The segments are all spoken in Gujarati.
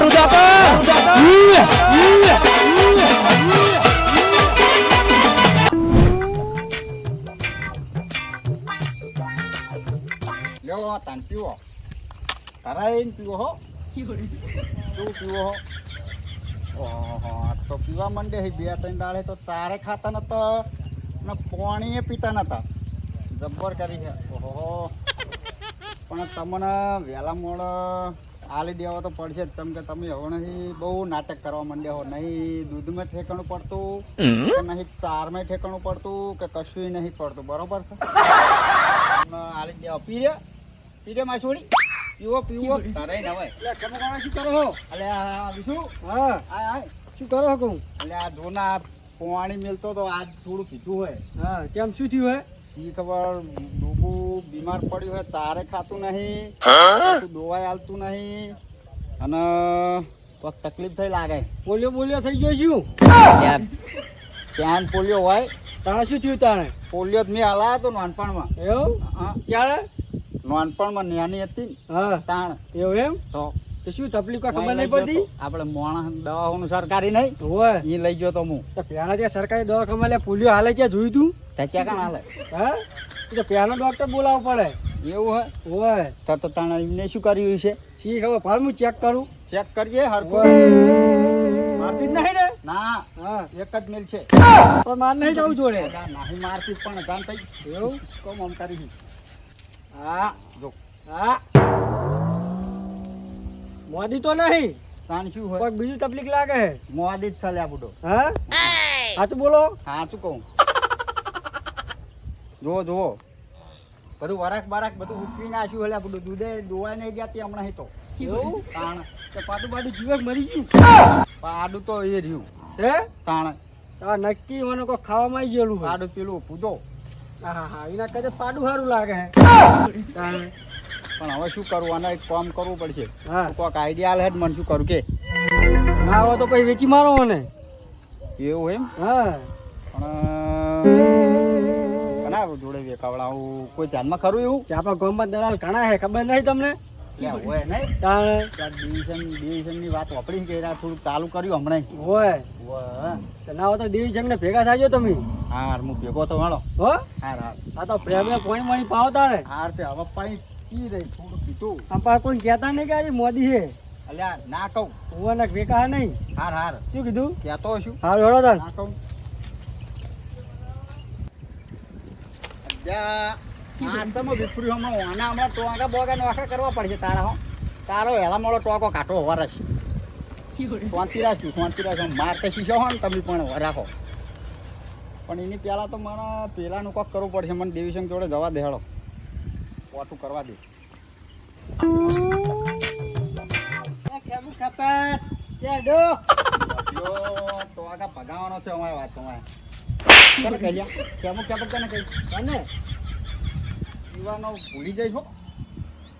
દારૂ લ્યો તાન પીવો કરાઈને પીવો હો કેવું પીવો હો. ઓહો તો પીવા માંડે છે બે ત્રણ દાડે તો તારે ખાતા નતા. ને પાણીએ પીતા નતા જબ્બર કરી છે ઓહો પણ તમને વહેલા મોડ આલી દેવા તો પડશે જ. કેમ કે તમે હવે બહુ નાટક કરવા માંડ્યા હો. નહીં દૂધમાં ઠેકાણું પડતું કે નહીં ચારમાં ઠેકાણું પડતું કે કશું નહીં પડતું. બરોબર છે? આલી દેવા. પીરે. પીરે પી રે પીવો. છોડી પીવો પીવો તારે કોણ શું કરો છો અલે બીજું? હા. આય આય શું કરો છો કહું? એટલે આ ધોના પોણી મિલતો તો આજ થોડું પીધું હોય. હા કેમ શું થયું હે ઈ ખબર ડૂબુ બીમાર પડ્યું હોય તારે ખાતું નહીં દોવાઈ આલતું નહીં અને તકલીફ થઈ લાગે. પોલિયો બોલિયો થઈ ગયો શું? ત્યાં ત્યાં પોલિયો હોય. તાણે શું થયું તાણે પોલિયો જ મેં હલાયો હતો નાનપણમાં. એવું? ક્યારે? નાનપણમાં નાની હતી હા. તાણ. એવું એમ? તો તો શું તકલીફ કાંઈ ખબર નહીં પડતી. આપણે મોણા દવાઓનું સરકારી નહીં. હોય. એ લઈ ગયો તો હું. તો પહેલા ત્યાં સરકારી દવા ખબર પોલિયો હાલે ક્યાં જોયું તું? ત્યાં કાણ હાલે? હા? તો પહેલો ડોક્ટર બોલાવવો પડે. એવું હોય? હોય. તો તો તાણે એમને શું કર્યું છે? શી ખબર? ભાલ હું ચેક કરું. ચેક કરજે હરખું. મારતી જ નહીં ને? ના હા. એક જ મિલ છે. પણ માર નહીં જવું જોડે. ના નાહી મારતી પણ જાણ થઈ. એવું? કોમ આમ કરી હા. જો. હા. મોદી તો નહીં. તાણ શું હોય? બીજું તકલીફ લાગે હે મોદી જ આ બુડો. હા? સાચું બોલો? સાચું કહું. જુઓ જુઓ. બધું વરાક બરાક બધું ઉકવી નાખ્યું એટલે બધું દૂધે દોવા નહીં ગયા હમણાં હી તો. એવું? તાણ. તો પાડું પાડું જીવક મરી ગયું. પાડું તો એ રહ્યું. છે? તાણ. આ નક્કી મને કોઈ ખાવામાં આવી ગયેલું પાડું પેલું પૂજો હા હા હા. એના કદાચ પાડું સારું લાગે હે. પણ હવે શું કરવું આને એક કામ કરવું પડશે. હા. કોઈક આઈડિયા આલે જ મને શું કરું કે? ના હોય તો પછી વેચી મારો મને. એવું એમ? હા. પણ કના જોડે વેકાવડાવું કોઈ ધ્યાનમાં ખરું એવું? ચાપા આપણા દલાલ ઘણા હે ખબર નહીં તમને? હોય નહીં. ડિવિઝન ડિવિઝનની વાત વાપરી કે ચાલુ કર્યું હમણાં હોય. ના હોય તો દેવી ને ભેગા થાજો તમે. હાર હું ભેગો તો વાળો હો? હાર આ તો પ્રેમે પોઈન્ટ મણી પાવતા હાર તે હવે પાઈ પી રહી થોડું પીતું આમ કોઈ કહેતા નહીં કે આજે મોદી હે? અલ્યા ના કહું. હોવાના ભેગા નહીં? હાર હાર. શું કીધું? કહેતો શું હારું હેડો ના કહું. અજા તો મેં વિફર્યું હમણાં આના હમણાં ટોંકા બોગા નોખા કરવા પડશે તારા હો. તારો હેલા મોડો ટોકો કાઢો વરસ. શાંતિ રાખશું શાંતિ રાખજો મારતે શીશો હો ને તમે પણ રાખો. પણ એની પહેલાં તો મને પહેલાંનું કોક કરવું પડશે મને દેવીશંક જોડે જવા દે હેડો. પોતું કરવા દે. યો ટોગા ભગાવવાનો છે અમારી વાત તમારે. કોને કહી કેમું કેમ કોને કહી? અને યુવાનો ભૂલી જઈશો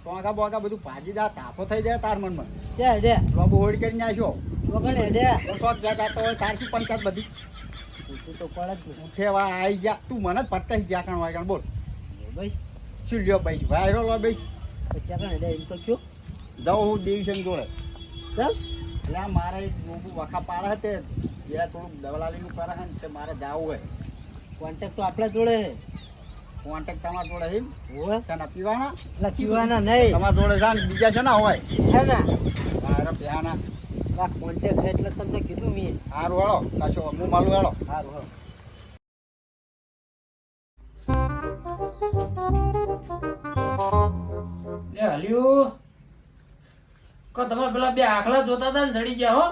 ટોગા બોગા બધું ભાજી જા તાફો થઈ જાય તાર મનમાં. છે ડે બાબુ હોડ કરીને આવ્યો વગણે ડે હું શોખ ગયા જાતો હોય તાર શું પંચાયત બધી. પૂછું તો પડે જ આવી ગયા તું મને જ પટ્ટા ગયા કણ વાગણ બોલ. ભાઈ. શું લ્યો ભાઈ? વાયરો લો ભાઈ. પછી આપણે એમ તો શું જાઉં હું ડિવિઝન જોડે. ચાલ. એટલે મારે વખા પાડે તે જે થોડુંક દવલાલીનું કરે છે મારે જાવું હોય. કોન્ટેક્ટ તો આપણા જોડે કોન્ટેક્ટ તમારા જોડે એમ? હોય શાના પીવાના? એટલે પીવાના નહીં. તમારા જોડે છે ને બીજા છે ને હોય? છે ને. મારા પ્યાના આ કોન્ટેક્ટ એટલે તમને કીધું મેં. હારું હેળો કશો હું માલું હેળો હારું હા લે હલ્યું. કો તમારે પેલા બે આખલા જોતા હતા ને ચડી ગયા હો?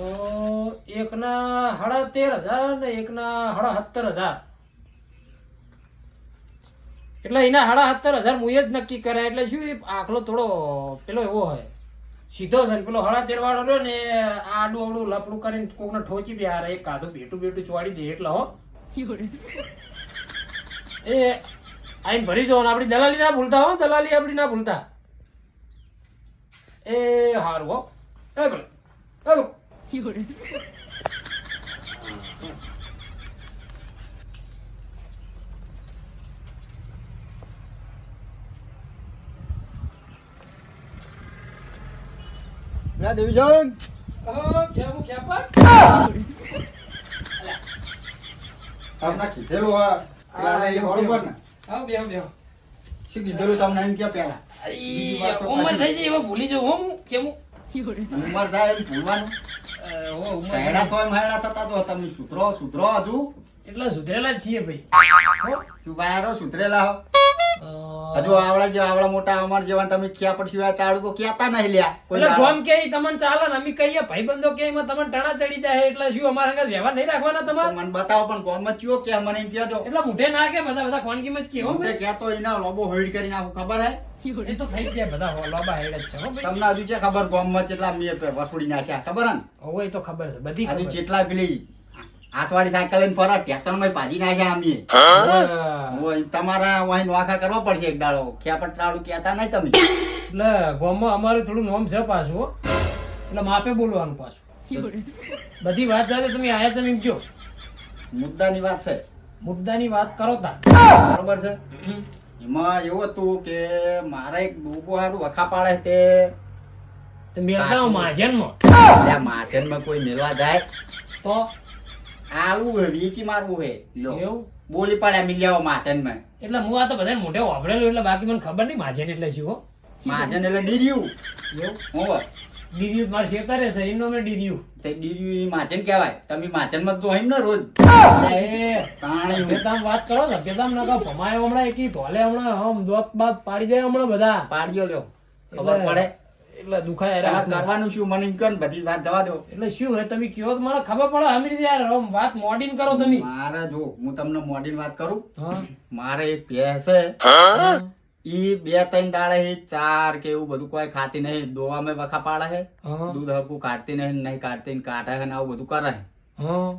ઓ, એકના સાડા તેર હજાર ને એકના સાડા સત્તર હજાર. એટલે એના સાડા સત્તર હજાર હું જ નક્કી કરે એટલે શું એ આખલો થોડો પેલો એવો હોય. સીધો છે ને પેલો હળા તેર વાળો રહ્યો ને આડું અવડું લપડું કરીને કોકને ઠોચી બે હારે એક કાધું બેઠું બેઠું ચોડી દે એટલે હો. એ આઈને ભરી જવાનું. આપણી દલાલી ના ભૂલતા હો દલાલી આપણી ના ભૂલતા. એ હારું હો. એ ભલે. એ 有人。ના દેવીજન તમને કીધેલું હા શું કીધેલું તમને એમ કે પેલા ઉમર થઈ જાય એવા ભૂલી જવું હું કેમ ઉમર થાય એમ ભૂલવાનું કહેડા તો એમ હેડા થતા તો તમે સુધરો સુધરો હજુ. એટલે સુધરેલા જ છીએ ભાઈ? શું બાયરો સુધરેલા હો. હજુ આવડા જેવા આવડા મોટા અમાર જેવા તમે ક્યાં પણ સિવાય ટાળું તો કહેતા નહીં લ્યા એટલે. ગોમ કે તમને ચાલે ને અમે કહીએ ભાઈબંધો કે એમાં તમને ટણા ચડી જાય એટલે શું અમારા હંગાથ વ્યવહાર નહીં રાખવાના તમારે? મને બતાવો પણ ગોમમાં કયો કે મને એમ કહેજો. એટલે મુઠે ના કે બધા બધા ખોનગીમાં જ કે મોટે કહેતો એના લોબો હોઈડ કરીને આવું ખબર હે? એ તો થઈ ગયા બધા લોબા હેડ જ છે હો ભાઈ. તમને હજુ છે ખબર ગોમમાં કેટલા મેં વસૂડી નાખ્યા ખબર ને? હોય તો ખબર છે બધી હજુ જેટલા પેલી હાથવાળી સાયકલ લઈને ફરા ટેક્ટરમાં પાજી નાખ્યા અમે તમારા વાહી નોખા કરવા પડશે એક દાડો. ક્યાં દાડું કહેતા નહીં તમે? એટલે ગામમાં અમારું થોડું નોમ છે પાછું હો. એટલે માપે બોલવાનું પાછું. બધી વાત સાથે તમે આયા છે ને એમ કયો? મુદ્દાની વાત છે. મુદ્દાની વાત કરો તા. બરોબર છે? એમાં એવું હતું કે મારા એક ડોકો હારું વખા પાડે તે. મેળતા માજનમાં. ત્યાં માથેનમાં કોઈ મેળવા જાય. તો આલવું હે વેચી મારવું હે. લો એવું? બોલી મિલ્યા મિલ્યાઓ માજનમાં. એટલે હું આ તો બધા મોઢે વાપરેલું એટલે બાકી મને ખબર નહીં માજન એટલે શું માજન એટલે ડીર્યું. એવું? હોવે. ડીર્યું મારે શેતારે છે એમનો મે ડીડીયુ. તે ડીડીયુ ઈ માથેન કહેવાય. તમે માચન મત તો હોય ને રોજ. એ તાણી સભ્યતામાં વાત કરો ના કહો ભમાય હમણા એકી ધોલે હમણા હમ દોત બાદ પાડી દે હમણા બધા. પાડ્યો લ્યો. ખબર પડે? એટલે દુખાય રે કરવાનું શું? મને એમ કહો ને બધી વાત જવા દો. એટલે શું હે તમે કયો તો મને ખબર પડે હમી રીતે યાર હમ વાત મોડીન કરો તમે. મારા જો હું તમને મોડીન વાત કરું. હા. મારે એક ભેંસ છે. ઈ બે ત્રણ દાડે હે ચાર કે એવું બધું કોઈ ખાતી નહીં. દોવામાં વખા પાડે હે. દૂધ હરકું કાઢતી નહીં નહીં કાઢતી ને કાઢે હે ને આવું બધું કરે હે.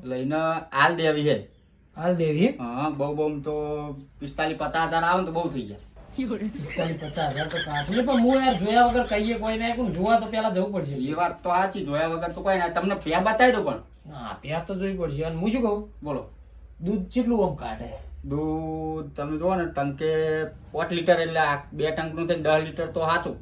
લઈને આલ દેવી હે. હાલ દેવી હા? બહુ બહુ તો પિસ્તાલીસ પચાસ હજાર આવે ને તો બહુ થઈ જાય પિસ્તાલીસ પચાસ હજાર તો કાઢું પણ હું યાર જોયા વગર કહીએ કોઈ નહીં જોવા તો પેલા જવું પડશે. એ વાત તો સાચી જોયા વગર તો કોઈ ના. તમને પ્યા બતાવી દો પણ. હા પ્યા તો જોઈ પડશે. અને હું શું કહું? બોલો. દૂધ કેટલું આમ કાઢે? દૂધ તમે જુઓ ને ટંકે પાંચ લીટર એટલે બે ટંકનું નું દસ લીટર તો સાચું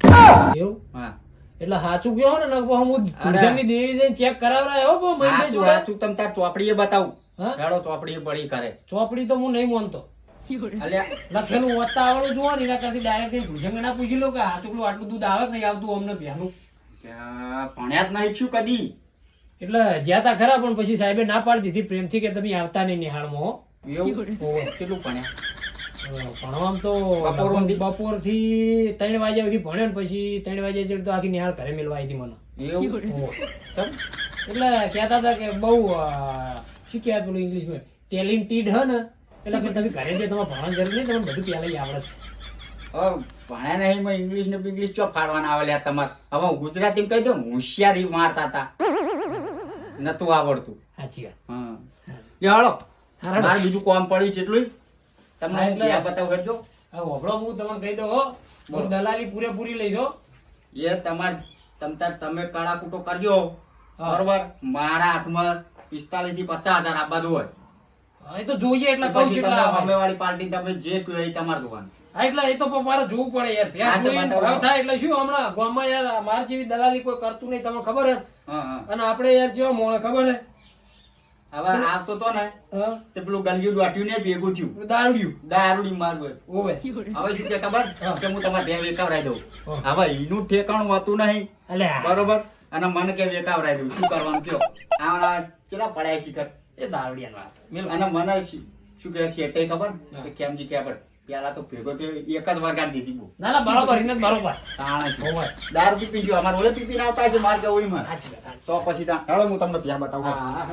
એવું? હા. એટલે સાચું કયો ને લગભગ હું અરે. દેવી જઈને ચેક કરાવરાયો હો મહિને જોડે. સાચું તમે તાર ચોપડીએ બતાવું. હેડો ચોપડીએ પડી કરે. ચોપડી તો હું નહીં માનતો. લખેલું વત્તા આવડું જોવો ને એના કરતી ડાયરેક્ટ ના પૂછી લો કે આ ચોકલું આટલું દૂધ આવે કે નહીં આવતું અમને ત્યાં ભણ્યા જ નહીં છું કદી. એટલે જ્યાં તા ખરા પણ પછી સાહેબે ના પાડી દીધી પ્રેમથી કે તમે આવતા નહીં નિહાળમાં હો. એવું? કેટલું ભણ્યા? ભણવામાં તો બપોર બપોરથી ત્રણ વાગ્યા સુધી ભણ્યો ને પછી ત્રણ વાગ્યા જેટલું તો આખી નિહાળ ઘરે મેળવા આવી મને. એવું? એટલે કહેતા હતા કે બહુ અ, પેલું ઇંગ્લિશમાં ટેલેન્ટેડ હે ને એટલે કે તમે ઘરે જે તમારે ભણવાની જરૂર નહીં તમને બધું પહેલાં આવડે છે. ભણ્યા નહીં એમાં ઇંગ્લિશ ને ઇંગ્લિશ ચો ફાડવાના આવે લ્યા તમારે? હવે ગુજરાતી કહી દઉં હોશિયારી મારતા હતા. નતું આવડતું. સાચી વાત. હા, હાલો. મારે બીજું કામ પડ્યું છે એટલું તમને હું ક્યાં બતાવું કરજો હોભળો હું તમને કહી દઉં હો. હું દલાલી પૂરેપૂરી લઈશો એ તમાર તમ તાર તમે કાળાકૂટો કરજો. બરોબર? મારા હાથમાં પિસ્તાલીસથી પચાસ હજાર આપવા દો હોય. એ તો જોઈએ એટલે કહું છું આવે. સામેવાળી પાર્ટી તમે જે કહો એ તમારી દુકાન હા, એટલે એ તો મારે જોવું પડે યાર. ભેંસ જોઈને. ભાવ થાય એટલે શું હમણાં? ગામમાં યાર માર જેવી દલાલી કોઈ કરતું નહીં તમને ખબર હા. અને આપણે યાર જેવા મોણે ખબર હે? હવે આવતો તો ને તે પેલું ગલિયું દોટ્યું ને ભેગું થયું. દારૂડ્યું. દારૂડી મારું ઓવે હવે શું કે ખબર? કે હું તમારે બે વેકાવરાઈ દઉં. હવે એનું ઠેકાણું હોતું નહીં. એટલે બરોબર? અને મને કે વેકાવરાઈ દઉં. શું કરવાનું કયો? આ ચેલા પડ્યા શિખર? એ દારૂડિયાની વાત. અને મને શી- કે છે ખબર. કે કેમ જી આપણે પેલા તો ભેગો થયો એક જ વાર ગાડી દીધી બહુ. ના ના બરોબર જ બરોબર તાણે હોય દારૂ પી પીજો અમારે ઓલે પી પીને આવતા છે માર કે એમાં. સાચી તો પછી ત્યાં હેડો હું તમને પ્યા બતાવું. હા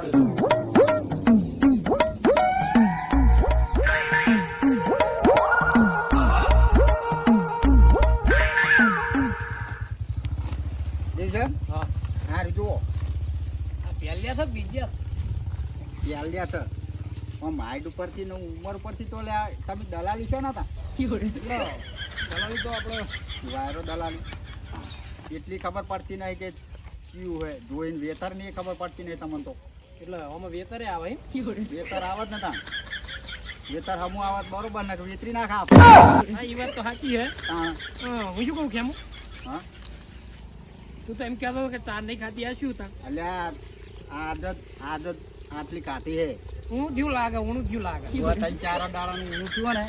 હા જુઓ. આ પહેલ્યા છે બીજા? યાલ્યા છે. માઇટ ઉપરથી ને ઉંમર ઉપરથી તો લ્યા તમે દલાલી છો ને તા દલાલી તો આપણે વાયરો દલાલી. એટલી ખબર પડતી નહીં કે શું હોય જોઈને વેતરની ખબર પડતી નહીં તમને તો. એટલે આમાં વેતરે આવે? વેતર આવત ને તા વેતર હમું આવત બરોબર ને વેતરી ના ખા હા એ વાત તો સાચી હે. હા, હું શું કહું કેમ હા? તું તો એમ કહેતો કે ચાર નહીં ખાતી આ શું તા અલ્યા આદત આદત આટલી કાઢી હે. ઊણું થયું લાગે હું થયું લાગે. જો તઈ ચાર દાડાનું ઊનું થયું ને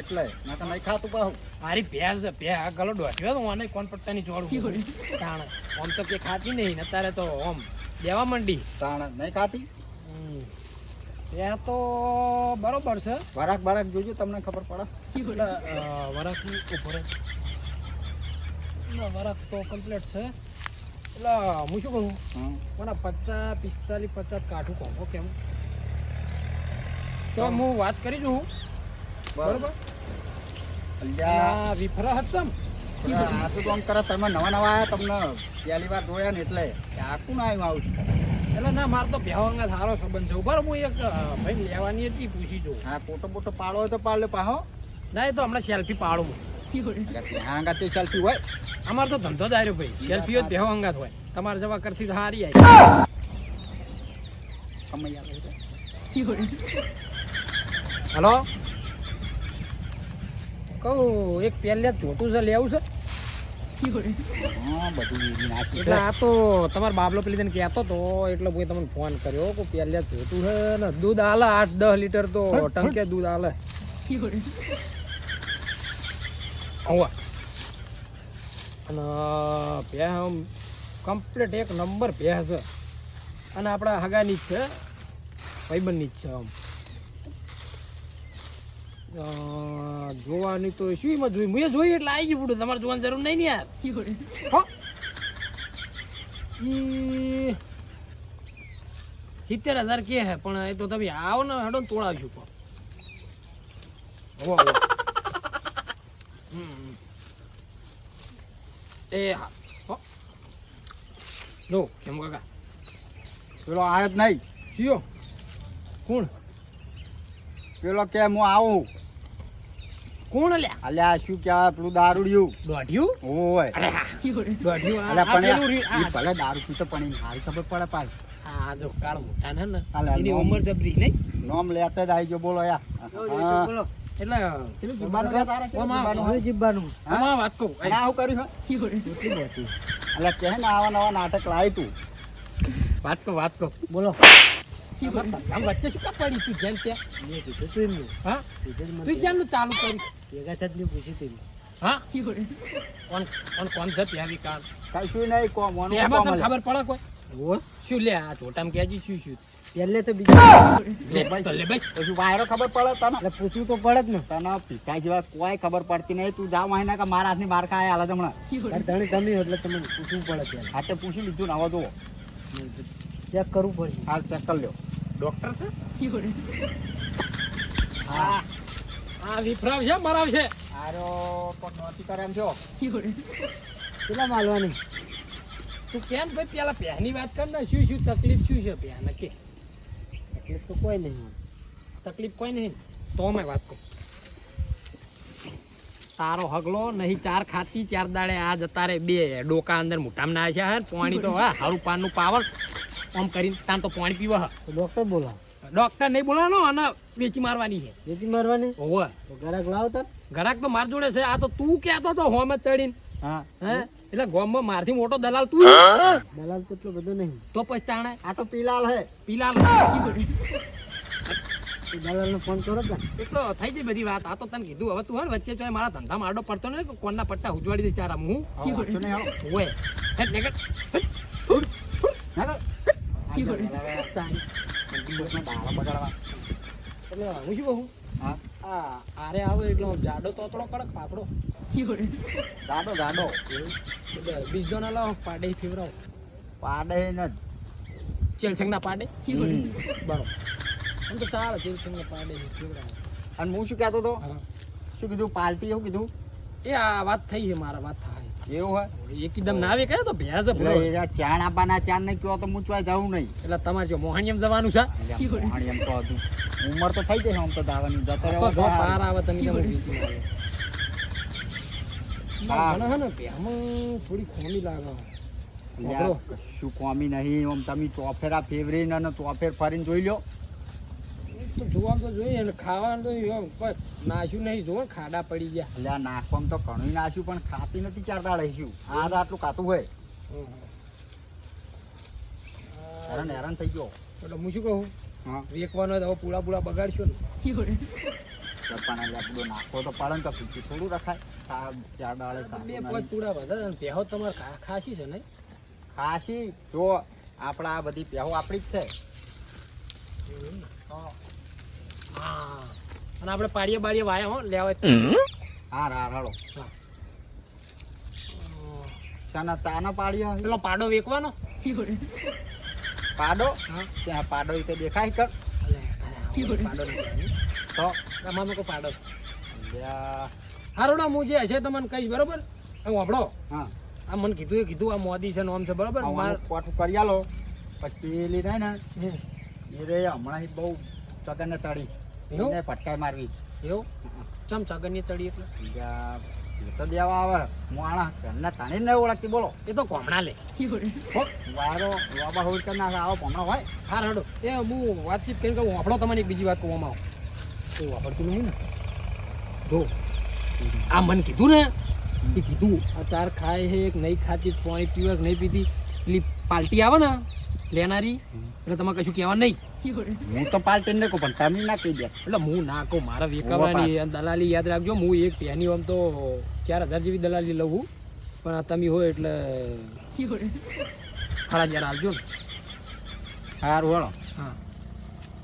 એટલે મેં તો નહીં ખાતું પાહું. મારી ભેંસ ભે આ ગલો ડોટ્યો તો મને કોણ પટ્ટાની જોડું તાણ આમ તો કે ખાતી નહીં ને અત્યારે તો ઓમ દેવા માંડી. તાણ નહીં ખાતી? એ તો બરોબર છે. વરાક બરાક જોજો તમને ખબર પડે. વરાક ઉપર વરાક તો કમ્પ્લીટ છે. એટલે હું શું કહું? પણ પચાસ પિસ્તાલીસ પચાસ કાઠું કહું કેમ? તો હું વાત કરી જોઉં. બરોબર. વિફરા હતા આ તો આમ કરે? તમે નવા નવા તમને પહેલી વાર જોયા ને એટલે. કે આ કોણ આવ્યું આવું એટલે ના મારે તો ભેવાંગા સારો સંબંધ છે. બરાબર હું એક ભાઈ લેવાની હતી પૂછી જોઉં. હા ફોટો બોટો પાડો હોય તો પાડ લે પાહો. ના એ તો હમણાં સેલ્ફી પાડું હાંગા તે સેલ્ફી હોય? અમારે તો ધંધો જ આવ્યો ભાઈ. સેલ્ફીઓ જ ભેવાંગા હોય તમારે જવા કરતી તો સારી આવી કમાઈ આવે. હલો? કહું એક પહેલે જ જોતું છે લેવું છે? એટલે આ તો તમારા બાબલો પેલી તને કહેતો તો એટલે મેં તમને ફોન કર્યો કે પહેલે જ જોતું છે ને દૂધ આલે આઠ દસ લીટર તો ટંકે દૂધ આલે. હોવા. અને ભેહ આમ કમ્પ્લીટ એક નંબર ભેહ છે. અને આપણા હગાની જ છે ભાઈબંધની જ છે આમ. જોવાની તો શું એમાં જોઈ મેં જોઈ એટલે આવી ગયું બધું તમારે જોવાની જરૂર નહીં ને યાર. હો. સિત્તેર હજાર કે હે પણ એ તો તમે આવો ને હેડો તોડાવશું પણ. હો. એ હા. હો. જો કેમ કાકા? પેલો આવ્યો જ નહીં જીઓ. કોણ? પેલો કે હું આવું. કોણ લ્યા અલ્યા શું કહેવાય પેલું દારૂડિયું? દોઢિયું? ઓય. દોઢિયું અલ્યા પણ પેલું ભલે દારૂ પીતો પણ એને હાલ ખબર પડે પાછી. આ જો કાળ મોટા ને ને એની ઉંમર જબરી નહીં? નોમ લેતા જ આવી ગયો બોલો યાર હા. એટલે પેલું તારે? વાત કહું કર્યું છે? અલ્યા કે ને આવા નવા નાટક લાવી તું? વાત કહું વાત કહો. બોલો. વચ્ચે શું કા પડી તું જેમ ત્યાં? હા? તું જેમનું ચાલુ હા? કોણ કોણ કોણ છે ત્યાં વિકાસ કશું નહીં કોમ એમાં તને ખબર પડે કોઈ? શું લે આ છોટામાં કેજી શું શું? પહેલે તો તો પછી વાયરો ખબર પડે તને? એટલે પૂછવું તો પડે જ ને. તને પિતા જેવા કોઈ ખબર પડતી નહીં. તું જાવ મહિના કે મારા હાથની માર ખાય હાલ હમણાં એટલે ધણી તમે એટલે તમને પૂછવું પડે પહેલા હાથે પૂછી લીધું ને આવો જુઓ. ચેક કરવું પડશે. હાલ ચેક કરી લ્યો. ડોક્ટર છે? હા. આ વિફરાવ છે મરાવ છે આરો તો નોતી કરે એમ છો? કેટલા માલવાની? તું કેમ ભાઈ પેલા પહેની વાત કર ને શું શું તકલીફ શું છે પહેને કે? તકલીફ તો કોઈ નહીં તકલીફ કોઈ નહીં? તો મેં વાત કરું. તારો હગલો નહીં ચાર ખાતી ચાર દાડે આ જતા રે બે ડોકા અંદર મોટામાં ના છે હે પાણી તો હા હારું પાનનું પાવર આમ કરીને તાન તો પાણી પીવા ડોક્ટર બોલા ડોક્ટર નહીં બોલાનો અને વેચી મારવાની છે. વેચી મારવાની? ઓવે તો ગ્રાહક લાવો તાર ઘરાક તો માર જોડે છે. આ તો તું કહેતો તો હોમે ચડીને. હા. હે? એટલે ગોમમાં મારથી મોટો દલાલ તું દલાલ તો એટલો બધો નહીં. તો પછી તાણે આ તો પીલાલ હે. પીલાલ દલાલ દલાલને ફોન કરો ને એક તો થઈ ગઈ બધી વાત. આ તો તને કીધું. હવે તું હે વચ્ચે ચોય મારા ધંધા આડો પડતો ને કોણના પટ્ટા ઉજવાડી દે ચારા હું હવે. હાલો. ઓય હેટ નેકટ એટલે હું શું કહું આ આરે આવે એટલે જાડો તો કડક પાકડો જાડો જાડો બીજ ના લાવો પાડે ફેવરાવ પાડે ને ચેલસંગ ના પાડે એમ તો ચાલે ચેલસંગ પાડે ફેવરાવ અને હું શું કહેતો હતો શું કીધું પાર્ટી એવું કીધું એ આ વાત થઈ છે, મારા વાત થાય. એવું હોય? એકદમ ના આવે કહે તો ભેજ એટલે એ ચાણ આપવાના ચાણ નહીં કયો તો મૂંચવા જવું નહીં. એટલે તમારે જો મોહાણીયમ જવાનું છે. મોહાણીયમ તો હતું ઉંમર તો થઈ જશે આમ તો દાવાની જતો રહેવો તો પાર આવે તમે તમે. મને હે. ને ભેમાં થોડી ખોમી લાગે. શું કોમી નહીં આમ તમે ચોફેરા ફેવરીને અને ચોફેર ફરીને જોઈ લો જોવા તો જોઈએ અને ખાવાનું તો એમ નાશ્યું નહીં. જોવો ખાડા પડી ગયા. એટલે આ નાખવામાં તો ઘણું નાશ્યું પણ ખાતી નથી ચાર દાડે શું આ તો આટલું ખાતું હોય. હેરાન હેરાન થઈ ગયો. એટલે હું શું કહું? હા. વેકવાનો હોય તો હવે પૂળા પૂળા બગાડશો ને. પણ એટલે બધું નાખો તો પડે ને તો પીછું થોડું રખાય. આ ચાર દાડે બે પાંચ. પૂળા બધા પહેવો તમારે ખાસી છે ને ખાસી? જો આપણા આ બધી પેહો આપણી જ છે. હા અને આપણે પાડીએ બાડીએ વાયા હો લેવા હોય તો. હા રા રાડો હા. ચાના ચાના પાડીએ પેલો પાડો વેકવાનો. પાડો? હા. ત્યાં પાડો એ દેખાય કર પાડો તો? તમારે કો પાડો. હારોડા હું જે હશે તમને કહીશ બરોબર? હું વાપડો હા. આ મને કીધું એ કીધું આ મોદી છે નોમ છે બરોબર? કોઠું કરી આલો. પછી પેલી રહે ને. એ રે હમણાં બહુ ચગન એવું? એને ફટકાઈ મારવી. એવું? ચમ ચગરની ચડી એટલે? બીજા તો દેવા આવે. મોણા ઘરના તાણી ને ઓળખતી બોલો. એ તો કોમણા લે. વારો વાયરો હોય કે ના આવો હમણાં હોય. હા રડો એ હું વાતચીત કરીને કહું વાપડો તમને બીજી વાત કહું તો વાપરતું નહીં ને. જો આ મન કીધું ને એ કીધું આ ચાર ખાય છે એક નહીં ખાતી પાણી પીવા નહીં પીતી પેલી પાલટી આવે ને લેનારી? એટલે તમારે કશું કહેવા નહીં. હું તો પાલટી ને કહું પણ તમે ના કહી દે. એટલે હું ના કહું મારા વેકાવાની અને દલાલી યાદ રાખજો હું એક પેની આમ તો ચાર હજાર જેવી દલાલી લઉં છું. પણ આ તમે હોય એટલે ખરા હજાર આવજો ને. સારું હળો હા.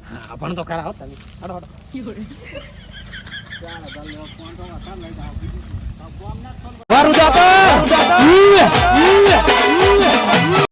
હા પણ તો ખરા હો તમે. હડો હડો ચાલો